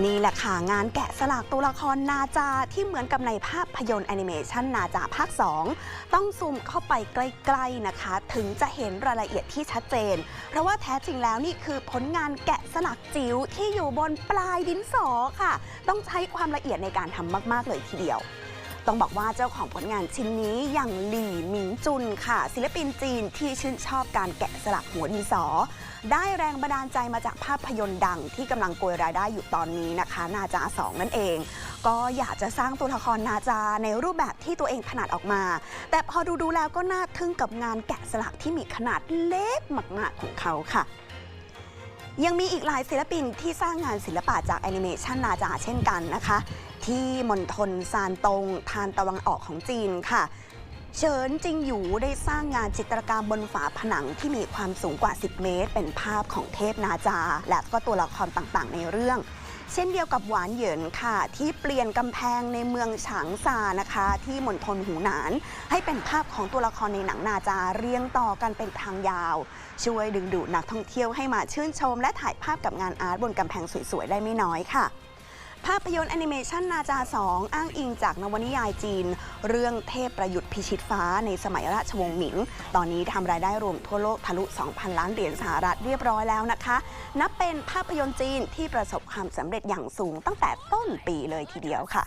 นี่แหละค่ะงานแกะสลักตัวละครนาจาที่เหมือนกับในภาพยนตร์แอนิเมชันนาจาภาค 2 ต้องซูมเข้าไปใกล้ๆนะคะ ถึงจะเห็นรายละเอียดที่ชัดเจน เพราะว่าแท้จริงแล้วนี่คือผลงานแกะสลักจิ๋วที่อยู่บนปลายดินสอค่ะ ต้องใช้ความละเอียดในการทำมาก ๆ เลยทีเดียว ต้องบอกว่าเจ้าของผลงานชิ้นนี้อย่างหลี่หมิงจุนค่ะ ศิลปินจีนที่ชื่นชอบการแกะสลักหัวดินสอ ได้แรงบันดาลใจมาจากภาพยนตร์ดังที่กำลังโกยรายได้อยู่ตอนนี้นะคะ นาจา 2 นั่นเอง ก็อยากจะสร้างตัวละครนาจาในรูปแบบที่ตัวเองถนัดออกมา แต่พอดูดูแล้วก็น่าทึ่งกับงานแกะสลักที่มีขนาดเล็กมากๆของเขาค่ะยังมีอีกหลายศิลปินที่สร้างงานศิลปะจากแอนิเมชันนาจาเช่นกันนะคะ ที่มณฑลซานตง ทานตะวันออกของจีนค่ะเฉินจิงหยูได้สร้างงานจิตรกรรมบนฝาผนังที่มีความสูงกว่า 10 เมตร เป็นภาพของเทพนาจา และก็ตัวละครต่างๆ ในเรื่อง เช่นเดียวกับหวานเหยินค่ะ ที่เปลี่ยนกำแพงในเมืองฉางซานะคะ ที่มณฑลหูหนาน ให้เป็นภาพของตัวละครในหนังนาจาเรียงต่อกันเป็นทางยาว ช่วยดึงดูดนักท่องเที่ยวให้มาชื่นชม และถ่ายภาพกับงานอาร์ตบนกำแพงสวยๆได้ไม่น้อยค่ะ ภาพยนตร์แอนิเมชันนาจา 2 อ้างอิงจากนวนิยายจีน เรื่องเทพประยุทธ์พิชิตฟ้าในสมัยราชวงศ์หมิง ตอนนี้ทำรายได้รวมทั่วโลกทะลุ 2,000 ล้านเหรียญสหรัฐเรียบร้อยแล้วนะคะ นับเป็นภาพยนตร์จีนที่ประสบความสำเร็จอย่างสูงตั้งแต่ต้นปีเลยทีเดียวค่ะ